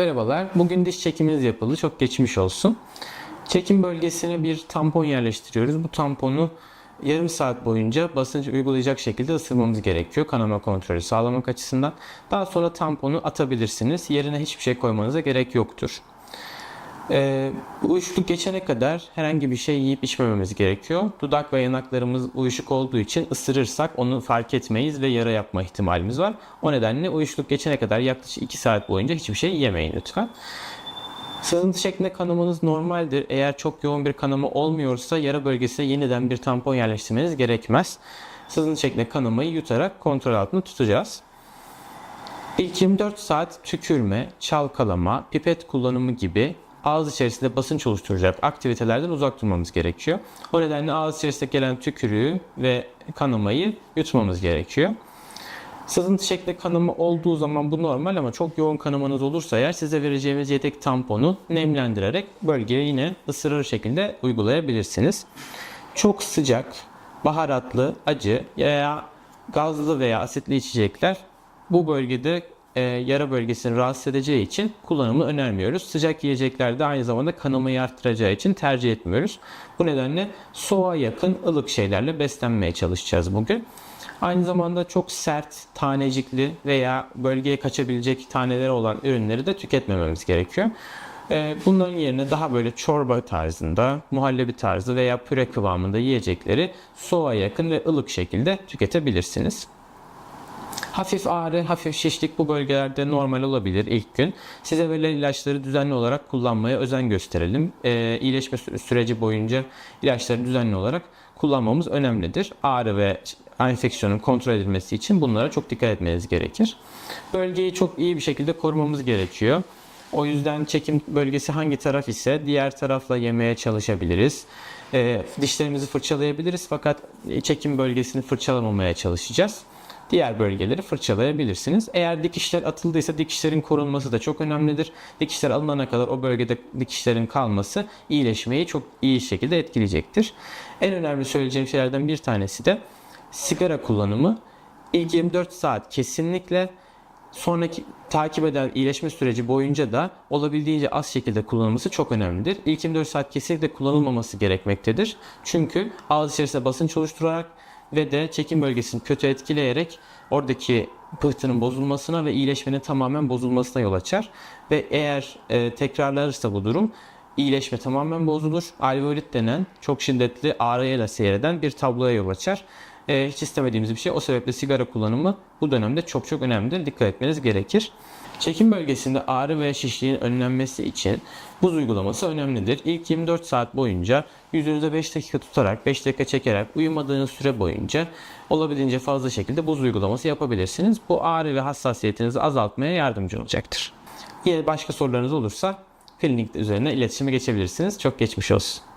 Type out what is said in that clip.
Merhabalar. Bugün diş çekiminiz yapıldı. Çok geçmiş olsun. Çekim bölgesine bir tampon yerleştiriyoruz. Bu tamponu yarım saat boyunca basınç uygulayacak şekilde ısırmamız gerekiyor. Kanama kontrolü sağlamak açısından. Daha sonra tamponu atabilirsiniz. Yerine hiçbir şey koymanıza gerek yoktur. Bu uyuşukluk geçene kadar herhangi bir şey yiyip içmememiz gerekiyor. Dudak ve yanaklarımız uyuşuk olduğu için ısırırsak onu fark etmeyiz ve yara yapma ihtimalimiz var. O nedenle uyuşukluk geçene kadar yaklaşık 2 saat boyunca hiçbir şey yemeyin lütfen. Sızıntı şeklinde kanamanız normaldir. Eğer çok yoğun bir kanama olmuyorsa yara bölgesine yeniden bir tampon yerleştirmeniz gerekmez. Sızıntı şeklinde kanamayı yutarak kontrol altında tutacağız. İlk 24 saat tükürme, çalkalama, pipet kullanımı gibi ağız içerisinde basınç oluşturacak aktivitelerden uzak durmamız gerekiyor. O nedenle ağız içerisinde gelen tükürüğü ve kanamayı yutmamız gerekiyor. Sızıntı şeklinde kanama olduğu zaman bu normal ama çok yoğun kanamanız olursa eğer size vereceğimiz yedek tamponu nemlendirerek bölgeye yine ısırır şekilde uygulayabilirsiniz. Çok sıcak, baharatlı, acı veya gazlı veya asitli içecekler bu bölgede e, yara bölgesini rahatsız edeceği için kullanımı önermiyoruz. Sıcak yiyecekler de aynı zamanda kanamayı arttıracağı için tercih etmiyoruz. Bu nedenle soğuğa yakın ılık şeylerle beslenmeye çalışacağız bugün. Aynı zamanda çok sert, tanecikli veya bölgeye kaçabilecek taneleri olan ürünleri de tüketmememiz gerekiyor. E, Bunların yerine daha böyle çorba tarzında, muhallebi tarzı veya püre kıvamında yiyecekleri soğuğa yakın ve ılık şekilde tüketebilirsiniz. Hafif ağrı, hafif şişlik bu bölgelerde normal olabilir ilk gün. Size verilen ilaçları düzenli olarak kullanmaya özen gösterelim. Ee, iyileşme sü- süreci boyunca ilaçları düzenli olarak kullanmamız önemlidir. Ağrı ve enfeksiyonun kontrol edilmesi için bunlara çok dikkat etmeniz gerekir. Bölgeyi çok iyi bir şekilde korumamız gerekiyor. O yüzden çekim bölgesi hangi taraf ise diğer tarafla yemeye çalışabiliriz. Ee, dişlerimizi fırçalayabiliriz fakat çekim bölgesini fırçalamamaya çalışacağız. Diğer bölgeleri fırçalayabilirsiniz. Eğer dikişler atıldıysa dikişlerin korunması da çok önemlidir. Dikişler alınana kadar o bölgede dikişlerin kalması iyileşmeyi çok iyi şekilde etkileyecektir. En önemli söyleyeceğim şeylerden bir tanesi de sigara kullanımı. İlk 24 saat kesinlikle sonraki takip eden iyileşme süreci boyunca da olabildiğince az şekilde kullanılması çok önemlidir. İlk 24 saat kesinlikle kullanılmaması gerekmektedir. Çünkü ağız içerisinde basınç oluşturarak ve de çekim bölgesini kötü etkileyerek oradaki pıhtının bozulmasına ve iyileşmenin tamamen bozulmasına yol açar. Ve eğer e, tekrarlanırsa bu durum iyileşme tamamen bozulur. Alveolit denen çok şiddetli ağrıyla seyreden bir tabloya yol açar. E, hiç istemediğimiz bir şey. O sebeple sigara kullanımı bu dönemde çok çok önemlidir. Dikkat etmeniz gerekir. Çekim bölgesinde ağrı veya şişliğin önlenmesi için buz uygulaması önemlidir. İlk 24 saat boyunca yüzünüzde 5 dakika tutarak 5 dakika çekerek uyumadığınız süre boyunca olabildiğince fazla şekilde buz uygulaması yapabilirsiniz. Bu ağrı ve hassasiyetinizi azaltmaya yardımcı olacaktır. Yine başka sorularınız olursa klinik üzerine iletişime geçebilirsiniz. Çok geçmiş olsun.